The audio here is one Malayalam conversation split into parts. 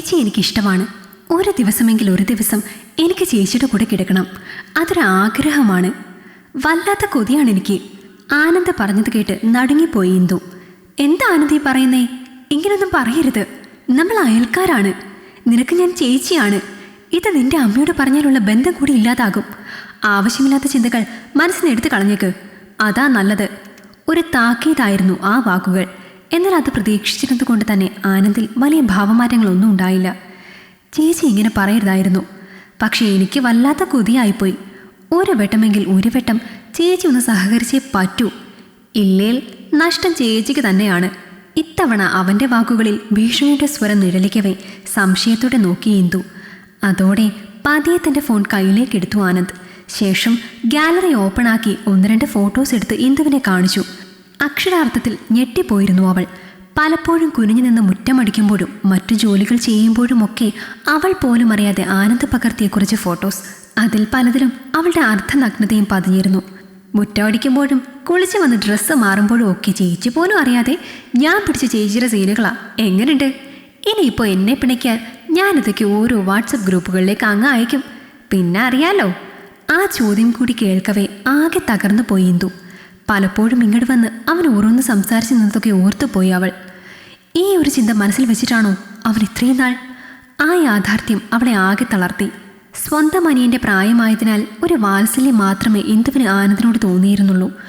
ചേച്ചി എനിക്കിഷ്ടമാണ്. ഒരു ദിവസമെങ്കിൽ ഒരു ദിവസം എനിക്ക് ചേച്ചിയുടെ കൂടെ കിടക്കണം. അതൊരാഗ്രഹമാണ് വല്ലാത്ത കൊതിയാണ് എനിക്ക്. ആനന്ദ പറഞ്ഞത് കേട്ട് നടുങ്ങിപ്പോയി ഇന്ദു. എന്താ ആനന്ദി പറയുന്നേ? ഇങ്ങനൊന്നും പറയരുത്. നമ്മൾ അയൽക്കാരാണ്. നിനക്ക് ഞാൻ ചേച്ചിയാണ്. ഇത് നിന്റെ അമ്മയോട് പറഞ്ഞാലുള്ള ബന്ധം കൂടി ഇല്ലാതാകും. ആവശ്യമില്ലാത്ത ചിന്തകൾ മനസ്സിനെടുത്ത് കളഞ്ഞേക്ക്. അതാ നല്ലത്. ഒരു താക്കീതായിരുന്നു ആ വാക്കുകൾ. എന്നാൽ അത് പ്രതീക്ഷിച്ചിരുന്നത് കൊണ്ട് തന്നെ ആനന്ദിൽ വലിയ ഭാവമാറ്റങ്ങളൊന്നും ഉണ്ടായില്ല. ചേച്ചി ഇങ്ങനെ പറയരുതായിരുന്നു. പക്ഷേ എനിക്ക് വല്ലാത്ത കൊതിയായിപ്പോയി. ഒരു വട്ടമെങ്കിൽ ഒരു വട്ടം ചേച്ചി ഒന്ന് സഹകരിച്ചേ പറ്റൂ. ഇല്ലേൽ നഷ്ടം ചേച്ചിക്ക് തന്നെയാണ്. ഇത്തവണ അവന്റെ വാക്കുകളിൽ ഭീഷണിയുടെ സ്വരം നിഴലിക്കവേ സംശയത്തോടെ നോക്കി ഇന്ദു. അതോടെ പതിയെ തന്റെ ഫോൺ കയ്യിലേക്ക് എടുത്തു ആനന്ദ്. ശേഷം ഗാലറി ഓപ്പണാക്കി ഒന്ന് രണ്ട് ഫോട്ടോസ് എടുത്ത് ഇന്ദുവിനെ കാണിച്ചു. അക്ഷരാർത്ഥത്തിൽ ഞെട്ടിപ്പോയിരുന്നു അവൾ. പലപ്പോഴും കുനിഞ്ഞു നിന്ന് മുറ്റമടിക്കുമ്പോഴും മറ്റു ജോലികൾ ചെയ്യുമ്പോഴുമൊക്കെ അവൾ പോലും അറിയാതെ ആനന്ദ് പകർത്തിയ കുറച്ച് ഫോട്ടോസ്. അതിൽ പലതിലും അവളുടെ അർദ്ധനഗ്നതയും പതിഞ്ഞിരുന്നു. മുറ്റമടിക്കുമ്പോഴും കുളിച്ച് വന്ന് ഡ്രസ്സ് മാറുമ്പോഴും ഒക്കെ ചേച്ചി പോലും അറിയാതെ ഞാൻ പിടിച്ച ചേച്ചിയുടെ സീനുകളാ. എങ്ങനെയുണ്ട് ഇനിയിപ്പോൾ എന്നെ പിണയ്ക്കാൻ ഞാനിതൊക്കെ ഓരോ വാട്സപ്പ് ഗ്രൂപ്പുകളിലേക്ക് അങ്ങ് അയക്കും. പിന്നെ അറിയാലോ? ആ ചോദ്യം കൂടി കേൾക്കവേ ആകെ തകർന്നു പോയി പലപ്പോഴും ഇങ്ങോട്ട് വന്ന് അവൻ ഓരോന്ന് സംസാരിച്ചു നിന്നതൊക്കെ ഓർത്തുപോയി അവൾ. ഈ ഒരു ചിന്ത മനസ്സിൽ വെച്ചിട്ടാണോ അവൻ ഇത്രയും നാൾ ആ യാഥാർത്ഥ്യം അവളെ ആകെ തളർത്തി? സ്വന്തം അനിയന്റെ പ്രായമായതിനാൽ ഒരു വാത്സല്യം മാത്രമേ ഇന്ദുവിന് ആനന്ദിനോട് തോന്നിയിരുന്നുള്ളൂ.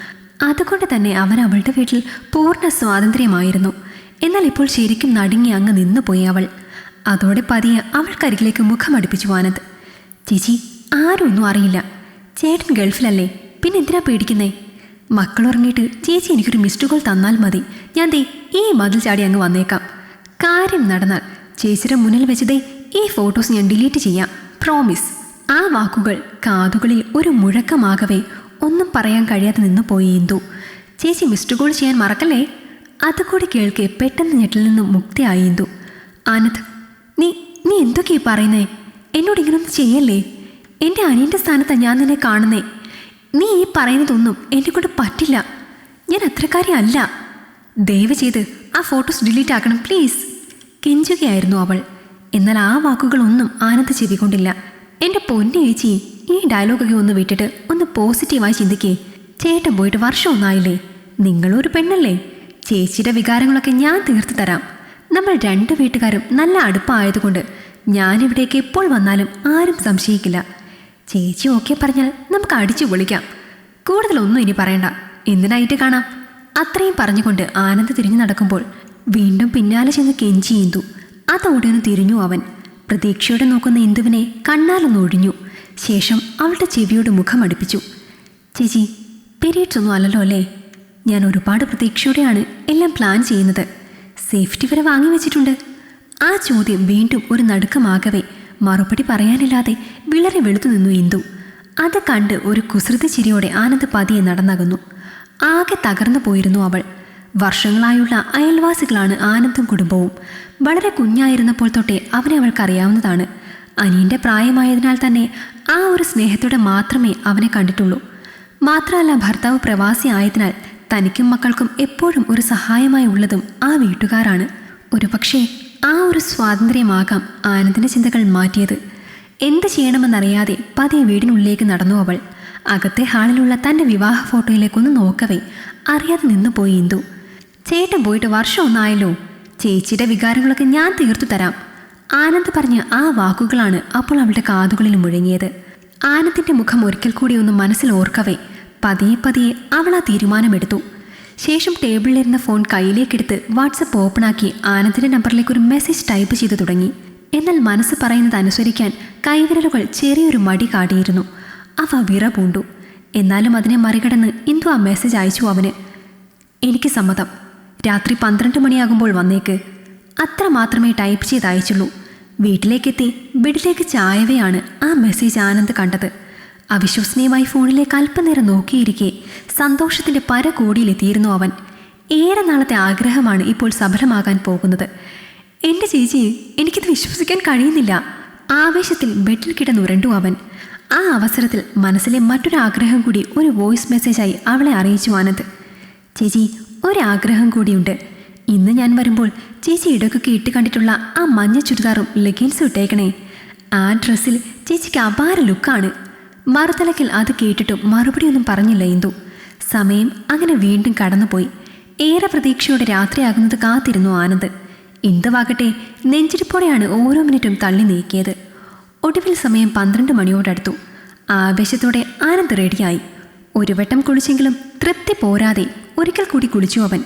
അതുകൊണ്ട് തന്നെ അവൻ അവളുടെ വീട്ടിൽ പൂർണ സ്വാതന്ത്ര്യമായിരുന്നു. എന്നാൽ ഇപ്പോൾ ശരിക്കും നടുങ്ങി അങ്ങ് നിന്നുപോയി അവൾ. അതോടെ പതിയെ അവൾക്കരികിലേക്ക് മുഖമടുപ്പിച്ചു ആനന്ദ്. ചേച്ചി ആരും ഒന്നും അറിയില്ല. ചേട്ടൻ ഗൾഫിലല്ലേ? പിന്നെ എന്തിനാ പേടിക്കുന്നേ? മക്കൾ ഉറങ്ങിയിട്ട് ചേച്ചി എനിക്കൊരു മിസ്ഡ് കോൾ തന്നാൽ മതി. ഞാൻ ദേ ഈ മതിൽ ചാടി അങ്ങ് വന്നേക്കാം. കാര്യം നടന്നാൽ ചേച്ചിയുടെ മുന്നിൽ വെച്ചതേ ഈ ഫോട്ടോസ് ഞാൻ ഡിലീറ്റ് ചെയ്യാം. പ്രോമിസ് ആ വാക്കുകൾ കാതുകളിൽ ഒരു മുഴക്കമാകവേ ഒന്നും പറയാൻ കഴിയാതെ നിന്നു പോയി ഇന്ദു. ചേച്ചി മിസ്ഡ് കോൾ ചെയ്യാൻ മറക്കല്ലേ? അതുകൂടി കേൾക്കെ പെട്ടെന്ന് ഞെട്ടിൽ നിന്നും മുക്തിയായി ഇന്ദു. ആനന്ദ് നീ നീ എന്തൊക്കെയാ പറയുന്നേ? എന്നോട് ഇങ്ങനൊന്നും ചെയ്യല്ലേ? എന്റെ അനിയന്റെ സ്ഥാനത്താണ് ഞാൻ നിന്നെ കാണുന്നേ. നീ ഈ പറയുന്നതൊന്നും എന്നെ കൊണ്ട് പറ്റില്ല. ഞാൻ അത്രക്കാരി അല്ല. ദയവ് ചെയ്ത് ആ ഫോട്ടോസ് ഡിലീറ്റ് ആക്കണം പ്ലീസ്. കെഞ്ചുകയായിരുന്നു അവൾ. എന്നാൽ ആ വാക്കുകളൊന്നും ആനന്ദ് ചെവികൊണ്ടില്ല എന്റെ പൊന്നു ചേച്ചി ഈ ഡയലോഗൊക്കെ ഒന്ന് വിട്ടിട്ട് ഒന്ന് പോസിറ്റീവായി ചിന്തിക്കേ. ചേട്ടൻ പോയിട്ട് വർഷം ഒന്നായില്ലേ? നിങ്ങളൊരു പെണ്ണല്ലേ? ചേച്ചിയുടെ വികാരങ്ങളൊക്കെ ഞാൻ തീർത്തു തരാം. നമ്മൾ രണ്ട് വീട്ടുകാരും നല്ല അടുപ്പമായതുകൊണ്ട് ഞാനിവിടേക്ക് എപ്പോൾ വന്നാലും ആരും സംശയിക്കില്ല. ചേച്ചി ഓക്കെ പറഞ്ഞാൽ നമുക്ക് അടിച്ചു പൊളിക്കാം. കൂടുതലൊന്നും ഇനി പറയണ്ട. എന്തിനായിട്ട് കാണാം? അത്രയും പറഞ്ഞുകൊണ്ട് ആനന്ദ് തിരിഞ്ഞു നടക്കുമ്പോൾ വീണ്ടും പിന്നാലെ ചെന്ന് കെഞ്ചി ഇന്ദു അതോടെ ഒന്ന് തിരിഞ്ഞു അവൻ. പ്രതീക്ഷയോടെ നോക്കുന്ന ഇന്ദുവിനെ കണ്ണാലൊന്ന് ഒഴിഞ്ഞു. ശേഷം അവളുടെ ചെവിയോട് മുഖം അടുപ്പിച്ചു. ചേച്ചി പീരീഡ്സ് ഒന്നും അല്ലല്ലോ അല്ലേ? ഞാൻ ഒരുപാട് പ്രതീക്ഷയോടെയാണ് എല്ലാം പ്ലാൻ ചെയ്യുന്നത്. സേഫ്റ്റി വരെ വാങ്ങി വെച്ചിട്ടുണ്ട്. ആ ചോദ്യം വീണ്ടും ഒരു നടുക്കമാകവേ മറുപടി പറയാനില്ലാതെ വിളറി വെളുത്തു നിന്നു ഇന്ദു. അത് കണ്ട് ഒരു കുസൃതി ചിരിയോടെ ആനന്ദ് പതിയെ നടന്നകന്നു. ആകെ തകർന്നു പോയിരുന്നു അവൾ. വർഷങ്ങളായുള്ള അയൽവാസികളാണ് ആനന്ദും കുടുംബവും. വളരെ കുഞ്ഞായിരുന്നപ്പോൾ തൊട്ടേ അവനെ അവൾക്കറിയാവുന്നതാണ്. അനിയന്റെ പ്രായമായതിനാൽ തന്നെ ആ ഒരു സ്നേഹത്തോടെ മാത്രമേ അവനെ കണ്ടിട്ടുള്ളൂ. മാത്രമല്ല ഭർത്താവ് പ്രവാസി ആയതിനാൽ തനിക്കും മക്കൾക്കും എപ്പോഴും ഒരു സഹായമായി ഉള്ളതും ആ വീട്ടുകാരാണ്. ഒരുപക്ഷെ ആ ഒരു സ്വാതന്ത്ര്യമാകാം ആനന്ദിന്റെ ചിന്തകൾ മാറ്റിയത്. എന്ത് ചെയ്യണമെന്നറിയാതെ പതിയെ വീടിനുള്ളിലേക്ക് നടന്നു അവൾ. അകത്തെ ഹാളിലുള്ള തന്റെ വിവാഹ ഫോട്ടോയിലേക്കൊന്ന് നോക്കവേ അറിയാതെ നിന്നുപോയി ഇന്ദു. ചേട്ടൻ പോയിട്ട് വർഷം ഒന്നായല്ലോ. ചേച്ചിയുടെ വികാരങ്ങളൊക്കെ ഞാൻ തീർത്തു തരാം. ആനന്ദ് പറഞ്ഞ ആ വാക്കുകളാണ് അപ്പോൾ അവളുടെ കാതുകളിൽ മുഴങ്ങിയത്. ആനന്ദിന്റെ മുഖം ഒരിക്കൽ കൂടി ഒന്ന് മനസ്സിൽ ഓർക്കവേ പതിയെ പതിയെ അവൾ ആ തീരുമാനമെടുത്തു. ശേഷം ടേബിളിലിരുന്ന ഫോൺ കയ്യിലേക്കെടുത്ത് വാട്സപ്പ് ഓപ്പണാക്കി ആനന്ദിന്റെ നമ്പറിലേക്ക് ഒരു മെസ്സേജ് ടൈപ്പ് ചെയ്തു തുടങ്ങി. എന്നാൽ മനസ്സ് പറയുന്നത് അനുസരിക്കാൻ കൈവിരലുകൾ ചെറിയൊരു മടി കാട്ടിയിരുന്നു. അവ വിറ പൂണ്ടു. എന്നാലും അതിനെ മറികടന്ന് ഇന്ദു ആ മെസ്സേജ് അയച്ചു അവന്. എനിക്ക് സമ്മതം. രാത്രി പന്ത്രണ്ട് മണിയാകുമ്പോൾ വന്നേക്ക്. അത്ര മാത്രമേ ടൈപ്പ് ചെയ്ത് അയച്ചുള്ളൂ. വീട്ടിലേക്കെത്തി ബെഡിലേക്ക് ചായവെയാണ് ആ മെസ്സേജ് ആനന്ദ് കണ്ടത്. അവിശ്വസനീയമായി ഫോണിലേക്ക് അല്പനേരം നോക്കിയിരിക്കെ സന്തോഷത്തിന്റെ പരകോടിയിലെത്തിയിരുന്നു അവൻ. ഏറെ നാളത്തെ ആഗ്രഹമാണ് ഇപ്പോൾ സഫലമാകാൻ പോകുന്നത്. എന്റെ ചേച്ചി എനിക്കിത് വിശ്വസിക്കാൻ കഴിയുന്നില്ല. ആവേശത്തിൽ ബെഡിൽ കിടന്നുരണ്ടു അവൻ. ആ അവസരത്തിൽ മനസ്സിലെ മറ്റൊരാഗ്രഹം കൂടി ഒരു വോയിസ് മെസ്സേജായി അവളെ അറിയിച്ചു ആനന്ദ് ചേച്ചി ഒരാഗ്രഹം കൂടിയുണ്ട്. ഇന്ന് ഞാൻ വരുമ്പോൾ ചേച്ചി ഇടക്കൊക്കെ ഇട്ട് കണ്ടിട്ടുള്ള ആ മഞ്ഞ ചുരിദാറും ലെഗിൻസും ഇട്ടേക്കണേ. ആ ഡ്രസ്സിൽ ചേച്ചിക്ക് അപാര ലുക്കാണ്. മറുതലക്കിൽ അത് കേട്ടിട്ടും മറുപടിയൊന്നും പറഞ്ഞില്ല ഇന്ദു. സമയം അങ്ങനെ വീണ്ടും കടന്നുപോയി. ഏറെ പ്രതീക്ഷയോടെ രാത്രിയാകുന്നത് കാത്തിരുന്നു ആനന്ദ്. ഇന്ദുവാകട്ടെ നെഞ്ചിരിപ്പോടെയാണ് ഓരോ മിനിറ്റും തള്ളി നീക്കിയത്. ഒടുവിൽ സമയം പന്ത്രണ്ട് മണിയോടടുത്തു. ആവേശത്തോടെ ആനന്ദ് റെഡിയായി. ഒരു വട്ടം കുളിച്ചെങ്കിലും തൃപ്തി പോരാതെ ഒരിക്കൽ കൂടി കുളിച്ചു അവൻ.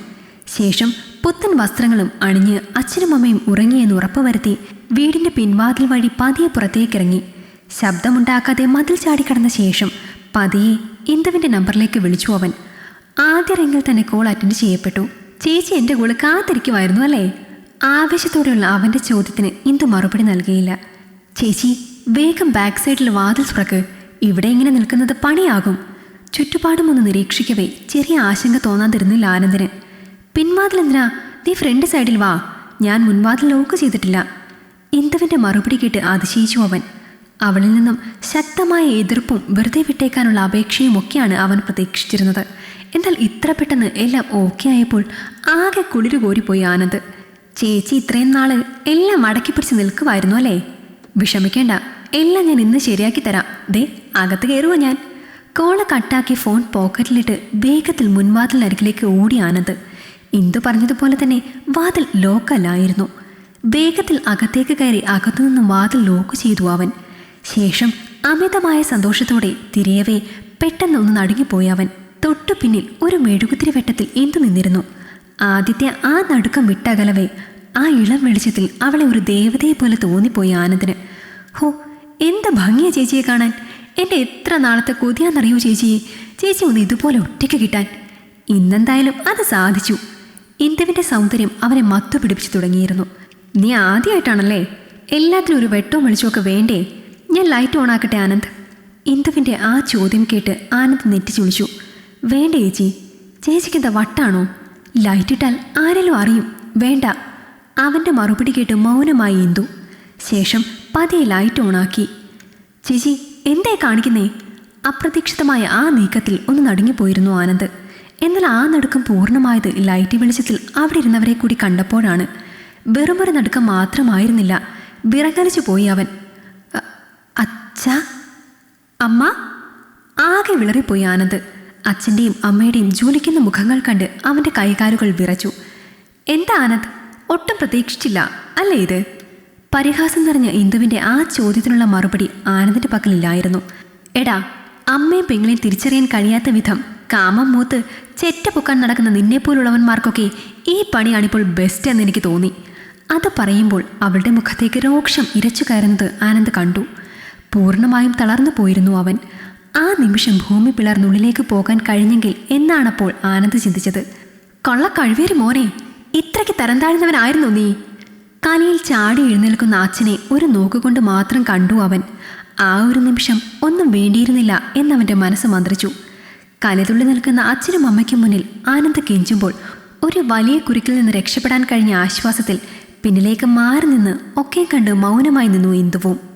ശേഷം പുത്തൻ വസ്ത്രങ്ങളും അണിഞ്ഞ് അച്ഛനും അമ്മയും ഉറങ്ങിയെന്ന് ഉറപ്പുവരുത്തി വീടിന്റെ പിൻവാതിൽ വഴി പതിയെ പുറത്തേക്കിറങ്ങി. ശബ്ദമുണ്ടാക്കാതെ മതിൽ ചാടിക്കടന്ന ശേഷം പതിയെ ഇന്ദുവിന്റെ നമ്പറിലേക്ക് വിളിച്ചു അവൻ. ആദ്യ റിങ്ങിൽ തന്നെ കോൾ അറ്റൻഡ് ചെയ്യപ്പെട്ടു. ചേച്ചി എന്റെ കൂടെ കാത്തിരിക്കുമായിരുന്നു അല്ലേ? ആവേശത്തോടെയുള്ള അവന്റെ ചോദ്യത്തിന് ഇന്ദു മറുപടി നൽകിയില്ല. ചേച്ചി വേഗം ബാക്ക് സൈഡിൽ വാതിൽ തുറക്ക്. ഇവിടെ ഇങ്ങനെ നിൽക്കുന്നത് പണിയാകും. ചുറ്റുപാടും ഒന്ന് നിരീക്ഷിക്കവേ ചെറിയ ആശങ്ക തോന്നാതിരുന്നില്ല ആനന്ദന്. പിൻവാതിൽ എന്തിനാ? നീ ഫ്രണ്ട് സൈഡിൽ വാ. ഞാൻ മുൻവാതിൽ ലോക്ക് ചെയ്തിട്ടില്ല. ഇന്ദുവിന്റെ മറുപടി കേട്ട് അതിശയിച്ചു അവൻ. അവളിൽ നിന്നും ശക്തമായ എതിർപ്പും വെറുതെ വിട്ടേക്കാനുള്ള അപേക്ഷയും ഒക്കെയാണ് അവൻ പ്രതീക്ഷിച്ചിരുന്നത്. എന്നാൽ ഇത്ര പെട്ടെന്ന് എല്ലാം ഓക്കെ ആയപ്പോൾ ആകെ കുളിരു കോരിപ്പോയി ആനന്ദ്. ചേച്ചി ഇത്രയും നാൾ എല്ലാം അടക്കി പിടിച്ച് നിൽക്കുമായിരുന്നു അല്ലേ? വിഷമിക്കേണ്ട എല്ലാം ഞാൻ ഇന്ന് ശരിയാക്കി തരാം. ദേ അകത്ത് കയറുമോ ഞാൻ? കോള കട്ടാക്കി ഫോൺ പോക്കറ്റിലിട്ട് വേഗത്തിൽ മുൻവാതിലരികിലേക്ക് ഓടി ആനന്ദ്. ഇന്ദു പറഞ്ഞതുപോലെ തന്നെ വാതിൽ ലോക്കല്ലായിരുന്നു വേഗത്തിൽ അകത്തേക്ക് കയറി അകത്തുനിന്നും വാതിൽ ലോക്ക് ചെയ്തു അവൻ. ശേഷം അമിതമായ സന്തോഷത്തോടെ തിരിയവേ പെട്ടെന്നൊന്ന് നടുങ്ങിപ്പോയി അവൻ. തൊട്ടു പിന്നിൽ ഒരു മെഴുകുതിരി വെട്ടത്തിൽ എന്തു നിന്നിരുന്നു? ആദ്യത്തെ ആ നടുക്കം വിട്ടകലവേ. ആ ഇളം വെളിച്ചത്തിൽ അവളെ ഒരു ദേവതയെ പോലെ തോന്നിപ്പോയി ആനന്ദിന്. ഹോ എന്ത് ഭംഗിയാ ചേച്ചിയെ കാണാൻ. എന്റെ എത്ര നാളത്തെ കൊതിയാന്നറിയോ ചേച്ചിയെ? ചേച്ചി ഒന്ന് ഇതുപോലെ ഒറ്റയ്ക്ക് കിട്ടാൻ. ഇന്നെന്തായാലും അത് സാധിച്ചു. ഇന്ദുവിന്റെ സൗന്ദര്യം അവനെ മത്തു പിടിപ്പിച്ചു തുടങ്ങിയിരുന്നു. നീ ആദ്യമായിട്ടാണല്ലേ എല്ലാത്തിനും ഒരു വെട്ടവും വെളിച്ചമൊക്കെ വേണ്ടേ? ഞാൻ ലൈറ്റ് ഓൺ ആക്കട്ടെ ആനന്ദ്. ഇന്ദുവിന്റെ ആ ചോദ്യം കേട്ട് ആനന്ദ് നെറ്റിച്ചുളിച്ചു വേണ്ട ചേച്ചി ചേച്ചിക്ക് എന്താ വട്ടാണോ? ലൈറ്റ് ഇട്ടാൽ ആരെങ്കിലും അറിയും. വേണ്ട. അവന്റെ മറുപടി കേട്ട് മൗനമായി ഇന്ദു. ശേഷം പതിയെ ലൈറ്റ് ഓണാക്കി ചേച്ചി എന്തേ കാണിക്കുന്നേ? അപ്രതീക്ഷിതമായ ആ നീക്കത്തിൽ ഒന്ന് നടുങ്ങിപ്പോയിരുന്നു ആനന്ദ്. എന്നാൽ ആ നടുക്കം പൂർണമായത് ലൈറ്റ് വെളിച്ചത്തിൽ അവിടെ ഇരുന്നവരെ കൂടി കണ്ടപ്പോഴാണ്. വെറുമൊരു നടുക്കം മാത്രമായിരുന്നില്ല. വിറകലിച്ചു പോയി അവൻ. "അ- അച്ഛാ അമ്മ ആകെ വിളറിപ്പോയി ആനന്ദ്. അച്ഛന്റെയും അമ്മയുടെയും ജോലിക്കുന്ന മുഖങ്ങൾ കണ്ട് അവന്റെ കൈകാലുകൾ വിറച്ചു. എന്താ ആനന്ദ് ഒട്ടും പ്രതീക്ഷിച്ചില്ല അല്ലേ ഇത്? പരിഹാസം നിറഞ്ഞ ഇന്ദുവിന്റെ ആ ചോദ്യത്തിനുള്ള മറുപടി ആനന്ദിന്റെ പക്കലില്ലായിരുന്നു. എടാ അമ്മയും പെങ്ങളെയും തിരിച്ചറിയാൻ കഴിയാത്ത വിധം കാമം മൂത്ത് ചെറ്റ പൊക്കാൻ നടക്കുന്ന നിന്നെപ്പോലുള്ളവന്മാർക്കൊക്കെ ഈ പണിയാണിപ്പോൾ ബെസ്റ്റ് എന്ന് എനിക്ക് തോന്നി. അത് പറയുമ്പോൾ അവളുടെ മുഖത്തേക്ക് രോക്ഷം ഇരച്ചു കയറുന്നത് ആനന്ദ് കണ്ടു. പൂർണമായും തളർന്നു പോയിരുന്നു അവൻ. ആ നിമിഷം ഭൂമി പിളർന്നുള്ളിലേക്ക് പോകാൻ കഴിഞ്ഞെങ്കിൽ എന്നാണപ്പോൾ ആനന്ദ് ചിന്തിച്ചത്. കൊള്ള കഴിവേര് മോനെ ഇത്രയ്ക്ക് തരം താഴ്ന്നവനായിരുന്നു നീ? കലയിൽ ചാടി എഴുന്നേൽക്കുന്ന അച്ഛനെ ഒരു നോക്കുകൊണ്ട് മാത്രം കണ്ടു അവൻ. ആ ഒരു നിമിഷം ഒന്നും വേണ്ടിയിരുന്നില്ല എന്നവന്റെ മനസ്സ് മന്ത്രിച്ചു. കലതുള്ളി നിൽക്കുന്ന അച്ഛനും അമ്മയ്ക്കും മുന്നിൽ ആനന്ദ് കെഞ്ചുമ്പോൾ ഒരു വലിയ കുരുക്കിൽ നിന്ന് രക്ഷപ്പെടാൻ കഴിഞ്ഞ ആശ്വാസത്തിൽ പിന്നിലേക്ക് മാറി നിന്ന് ഒക്കെ കണ്ട് മൗനമായി നിന്നു ഇന്ദുവും.